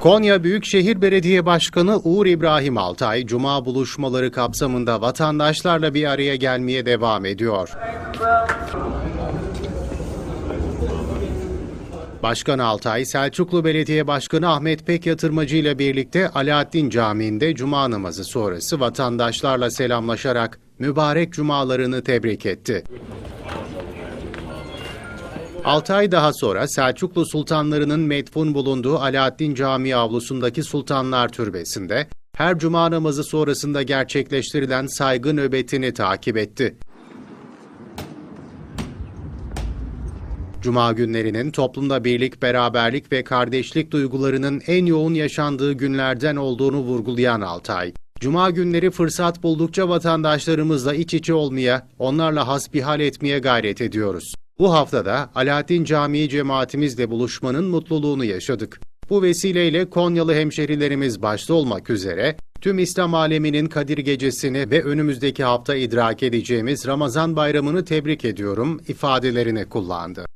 Konya Büyükşehir Belediye Başkanı Uğur İbrahim Altay, Cuma buluşmaları kapsamında vatandaşlarla bir araya gelmeye devam ediyor. Başkan Altay, Selçuklu Belediye Başkanı Ahmet Pek Yatırmacı ile birlikte Alaaddin Camii'nde Cuma namazı sonrası vatandaşlarla selamlaşarak mübarek cumalarını tebrik etti. Altay daha sonra Selçuklu sultanlarının metfun bulunduğu Alaaddin Camii avlusundaki Sultanlar Türbesi'nde her cuma namazı sonrasında gerçekleştirilen saygı nöbetini takip etti. Cuma günlerinin toplumda birlik, beraberlik ve kardeşlik duygularının en yoğun yaşandığı günlerden olduğunu vurgulayan Altay, Cuma günleri fırsat buldukça vatandaşlarımızla iç içe olmaya, onlarla hasbihal etmeye gayret ediyoruz. Bu haftada Alaaddin Camii cemaatimizle buluşmanın mutluluğunu yaşadık. Bu vesileyle Konyalı hemşerilerimiz başta olmak üzere tüm İslam aleminin Kadir Gecesi'ni ve önümüzdeki hafta idrak edeceğimiz Ramazan bayramını tebrik ediyorum ifadelerini kullandı.